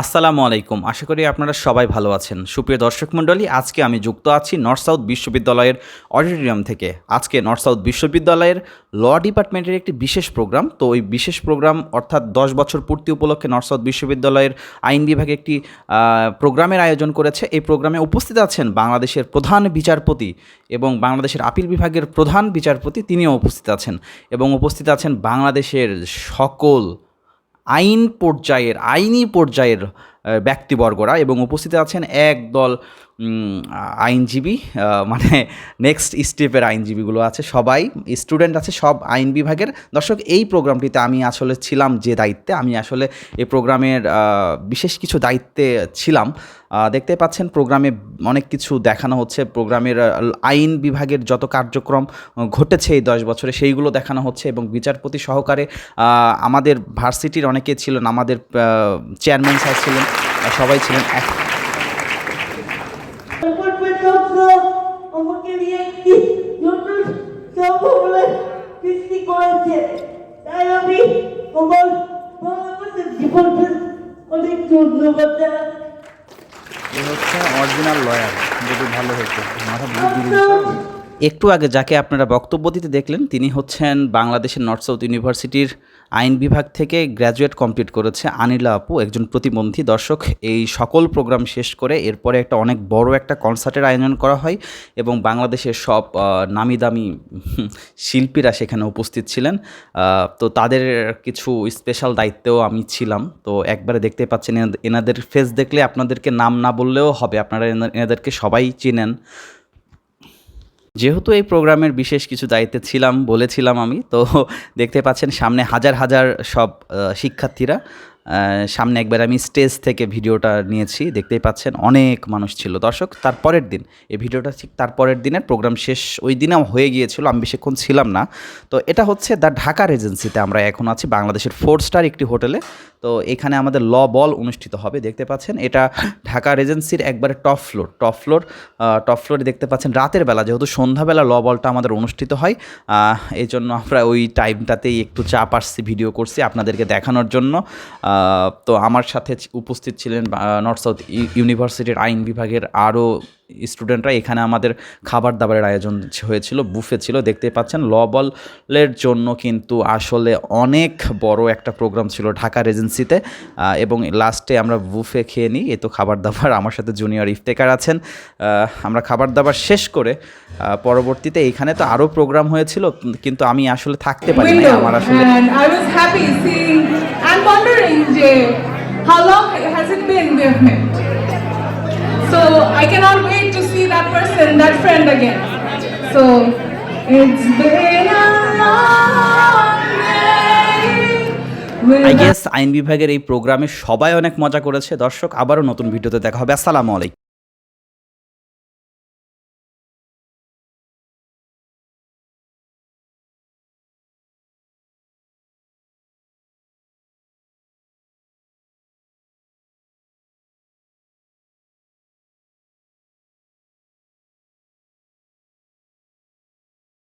আসসালামু আলাইকুম। আশা করি আপনারা সবাই ভালো আছেন। সুপ্রিয় দর্শক মণ্ডলী, আজকে আমি যুক্ত আছি নর্থ সাউথ বিশ্ববিদ্যালয়ের অডিটোরিয়াম থেকে। আজকে নর্থ সাউথ বিশ্ববিদ্যালয়ের ল ডিপার্টমেন্টের একটি বিশেষ প্রোগ্রাম। তো ওই বিশেষ প্রোগ্রাম অর্থাৎ দশ বছর পূর্তি উপলক্ষে নর্থ সাউথ বিশ্ববিদ্যালয়ের আইন বিভাগে একটি প্রোগ্রামের আয়োজন করেছে। এই প্রোগ্রামে উপস্থিত আছেন বাংলাদেশের প্রধান বিচারপতি এবং বাংলাদেশের আপিল বিভাগের প্রধান বিচারপতি, তিনিও উপস্থিত আছেন। এবং উপস্থিত আছেন বাংলাদেশের সকল আইন পর্যায়ের আইনি পর্যায়ের ব্যক্তিবর্গরা এবং উপস্থিত আছেন একদল আইনজীবী মানে নেক্সট স্টেপের আইনজীবীগুলো আছে, সবাই স্টুডেন্ট আছে, সব আইন বিভাগের। দর্শক, এই প্রোগ্রামটিতে আমি আসলে ছিলাম যে দায়িত্বে, আমি আসলে এই প্রোগ্রামের বিশেষ কিছু দায়িত্বে ছিলাম। দেখতে পাচ্ছেন প্রোগ্রামে অনেক কিছু দেখানো হচ্ছে, প্রোগ্রামের আইন বিভাগের যত কার্যক্রম ঘটেছে এই দশ বছরে, সেইগুলো দেখানো হচ্ছে এবং বিচারপতি সহকারে আমাদের ভার্সিটির অনেকে ছিলেন, আমাদের চেয়ারম্যান স্যার ছিলেন সবাই ছিলেন এক। তাই আমি আমার বাংলাদেশের ডিপার্টমেন্ট অনেক ধন্যবাদ জানাই এ হচ্ছে অরিজিনাল লয়ার যদি ভালো হয়েছে মাথা হতো একটু আগে যাকে আপনারা বক্তব্য দিতে দেখলেন, তিনি হচ্ছেন বাংলাদেশের নর্থ সাউথ ইউনিভার্সিটির আইন বিভাগ থেকে গ্র্যাজুয়েট কমপ্লিট করেছে আনিলা আপু, একজন প্রতিবন্ধী। দর্শক, এই সকল প্রোগ্রাম শেষ করে এরপরে একটা অনেক বড় একটা কনসার্টের আয়োজন করা হয় এবং বাংলাদেশের সব নামি দামি শিল্পীরা সেখানে উপস্থিত ছিলেন। তো তাদের কিছু স্পেশাল দায়িত্বেও আমি ছিলাম। তো একবারে দেখতে পাচ্ছেন এনাদের- ফেস দেখলে আপনাদেরকে নাম না বললেও হবে। আপনারা এনা- এনাদেরকে সবাই চিনেন। যেহেতু এই প্রোগ্রামের বিশেষ কিছু দায়িত্বে ছিলাম, বলেছিলাম আমি, তো দেখতে পাচ্ছেন সামনে হাজার হাজার সব শিক্ষার্থীরা সামনে একবার আমি স্টেজ থেকে ভিডিওটা নিয়েছি, দেখতেই পাচ্ছেন অনেক মানুষ ছিল। দর্শক তারপরের দিন, এই ভিডিওটা ঠিক তারপরের দিনের প্রোগ্রাম শেষ ওই দিনেও হয়ে গিয়েছিল, আমি বেশিক্ষণ ছিলাম না। তো এটা হচ্ছে দ্য ঢাকা এজেন্সিতে আমরা এখন আছি, বাংলাদেশের ফোর স্টার একটি হোটেলে। তো এখানে আমাদের ল বল অনুষ্ঠিত হবে, দেখতে পাচ্ছেন? এটা ঢাকা রেজেন্সির একবারে top floor top floor top ফ্লোরে দেখতে পাচ্ছেন রাতের বেলা, যেহেতু সন্ধ্যাবেলা ল বলটা আমাদের অনুষ্ঠিত হয় এই জন্য আমরা ওই টাইমটাতেই একটু চাপ আসছি ভিডিও করছি আপনাদেরকে দেখানোর জন্য। তো আমার সাথে উপস্থিত ছিলেন নর্থ সাউথ ইউনিভার্সিটির আইন বিভাগের আরও স্টুডেন্টরা এখানে আমাদের খাবার দাবারের আয়োজন হয়েছিল বুফে ছিল দেখতে পাচ্ছেন ল বলের জন্য কিন্তু আসলে অনেক বড় একটা প্রোগ্রাম ছিল ঢাকা রেজেন্সিতে এবং লাস্টে আমরা বুফে খেয়ে নিই এ তো খাবার দাবার আমার সাথে জুনিয়র ইফতেকার আছেন আমরা খাবার দাবার শেষ করে পরবর্তীতে এখানে তো আরও প্রোগ্রাম হয়েছিল কিন্তু আমি আসলে থাকতে পারি না আমার আসলে how long has it been met so I cannot wait. Friend again. So, it's been a long I guess আইন বিভাগের এই প্রোগ্রামে সবাই অনেক মজা করেছে। দর্শক, আবারও নতুন ভিডিওতে দেখা হবে। আসসালামু আলাইকুম।